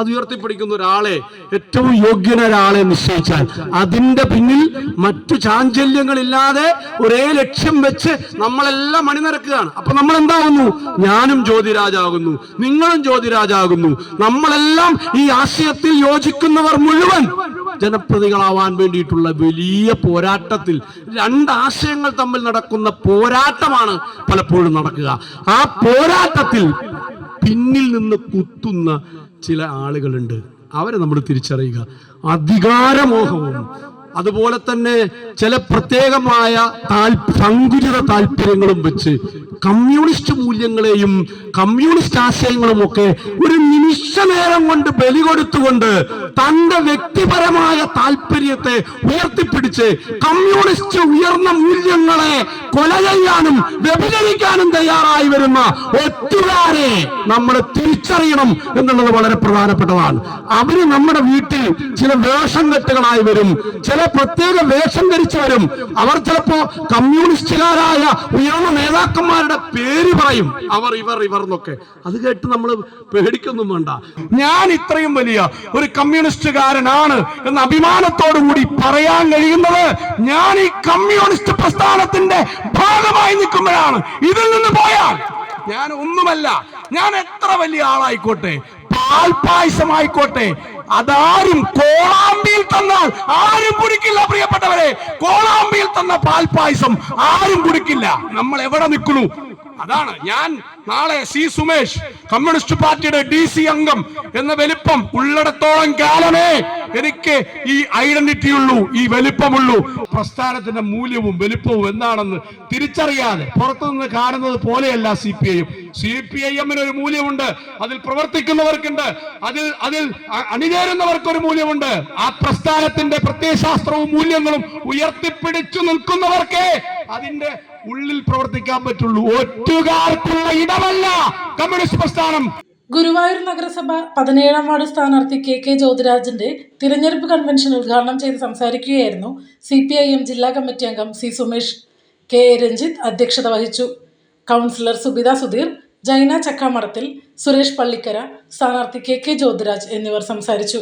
അത് ഉയർത്തിപ്പിടിക്കുന്ന ഒരാളെ ഏറ്റവും യോഗ്യന ഒരാളെ നിശ്ചയിച്ചാൽ അതിന്റെ പിന്നിൽ മറ്റു ചാഞ്ചല്യങ്ങളില്ലാതെ ഒരേ ലക്ഷ്യം വെച്ച് നമ്മളെല്ലാം അണിനിരക്കുകയാണ്. അപ്പൊ നമ്മൾ എന്താകുന്നു ഞാനും ജ്യോതിരാജാകുന്നു നിങ്ങളും ജ്യോതിരാജാകുന്നു നമ്മളെല്ലാം ഈ ആശയത്തിൽ യോജിക്കുന്നവർ മുഴുവൻ ജനപ്രതികളാവാൻ വേണ്ടിയിട്ടുള്ള വലിയ പോരാട്ടത്തിൽ രണ്ട് ആശയങ്ങൾ തമ്മിൽ നടക്കുന്ന പോരാട്ടമാണ് പലപ്പോഴും നടക്കുക. ആ പോരാട്ടത്തിൽ പിന്നിൽ നിന്ന് കുത്തുന്ന ചില ആളുകളുണ്ട്. അവരെ നമ്മൾ തിരിച്ചറിയുക. അധികാരമോഹവും. അതുപോലെ തന്നെ ചില പ്രത്യേകമായ സങ്കുചിത താല്പര്യങ്ങളും വെച്ച് കമ്മ്യൂണിസ്റ്റ് മൂല്യങ്ങളെയും കമ്മ്യൂണിസ്റ്റ് ആശയങ്ങളും ഒക്കെ ഒരു നിമിഷ നേരം കൊണ്ട് ബലി കൊടുത്തുകൊണ്ട് തന്റെ വ്യക്തിപരമായ താല്പര്യത്തെ ഉയർത്തിപ്പിടിച്ച് കമ്മ്യൂണിസ്റ്റ് ഉയർന്ന മൂല്യങ്ങളെ കൊല ചെയ്യാനും വ്യഭിചരിക്കാനും തയ്യാറായി വരുന്ന ഒറ്റുകാരെ നമ്മൾ തിരിച്ചറിയണം എന്നുള്ളത് വളരെ പ്രധാനപ്പെട്ടതാണ്. അവർ നമ്മുടെ വീട്ടിൽ ചില വേഷം കെട്ടുകളായി വരും. ചില പ്രത്യേക വേഷം ധരിച്ചു വരും. അവർ ചിലപ്പോ കമ്മ്യൂണിസ്റ്റുകാരായ ഉയർന്ന നേതാക്കന്മാരുടെ പേര് പറയും. അവർ ഇവർ ഇവർ എന്നൊക്കെ. അത് കേട്ട് നമ്മൾ പേടിക്കൊന്നും വേണ്ട. ഞാൻ ഇത്രയും വലിയ ഒരു കമ്മ്യൂണിസ്റ്റുകാരനാണ് എന്ന അഭിമാനത്തോടു കൂടി പറയാൻ കഴിയുന്നത് ഞാൻ ഈ കമ്മ്യൂണിസ്റ്റ് പ്രസ്ഥാനത്തിന്റെ ഭാഗമായി നിൽക്കുമ്പോഴാണ്. ഇതിൽ നിന്ന് പോയാൽ ഞാൻ ഒന്നുമല്ല ഞാൻ എത്ര വലിയ ആളായിക്കോട്ടെ പാൽപായസമായിക്കോട്ടെ അതാരും കോളാമ്പിയിൽ തന്നാൽ ആരും കുടിക്കില്ല പ്രിയപ്പെട്ടവരെ. കോളാമ്പിയിൽ തന്ന പാൽപായസം ആരും കുടിക്കില്ല. നമ്മൾ എവിടെ നിൽക്കുന്നു? അതാണ് ഞാൻ നാളെ സി സുമേഷ് കമ്മ്യൂണിസ്റ്റ് പാർട്ടിയുടെ ഡി സി അംഗം എന്ന വലിപ്പം ഉള്ളിടത്തോളം കാലമേ എനിക്ക് ഈ ഐഡന്റിറ്റി ഉള്ളൂ ഈ വലിപ്പമുള്ളൂ. പ്രസ്ഥാനത്തിന്റെ മൂല്യവും വലിപ്പവും എന്താണെന്ന് തിരിച്ചറിയാതെ പുറത്തുനിന്ന് കാണുന്നത് പോലെയല്ല C P I M C P I എമ്മിന് ഒരു മൂല്യമുണ്ട് അതിൽ പ്രവർത്തിക്കുന്നവർക്കുണ്ട് അതിൽ അതിൽ അണിചേരുന്നവർക്കൊരു മൂല്യമുണ്ട്. ആ പ്രസ്ഥാനത്തിന്റെ പ്രത്യയശാസ്ത്രവും മൂല്യങ്ങളും ഉയർത്തിപ്പിടിച്ചു നിൽക്കുന്നവർക്കേ അതിന്റെ ഉള്ളിൽ പ്രവർത്തിക്കാൻ പറ്റുള്ളൂ. ഒറ്റുകാർക്കുള്ള ഇടമല്ല കമ്മ്യൂണിസ്റ്റ് പ്രസ്ഥാനം. ഗുരുവായൂർ നഗരസഭ പതിനേഴാം വാർഡ് സ്ഥാനാർത്ഥി കെ കെ ജ്യോതിരാജിന്റെ തിരഞ്ഞെടുപ്പ് കൺവെൻഷൻ ഉദ്ഘാടനം ചെയ്ത് സംസാരിക്കുകയായിരുന്നു സി പി ഐ എം ജില്ലാ കമ്മിറ്റി അംഗം C Sumesh. K A Ranjith അധ്യക്ഷത വഹിച്ചു. കൗൺസിലർ സുബിത സുധീർ ജൈന ചക്കാമടത്തിൽ സുരേഷ് പള്ളിക്കര സ്ഥാനാർത്ഥി കെ കെ ജ്യോതിരാജ് എന്നിവർ സംസാരിച്ചു.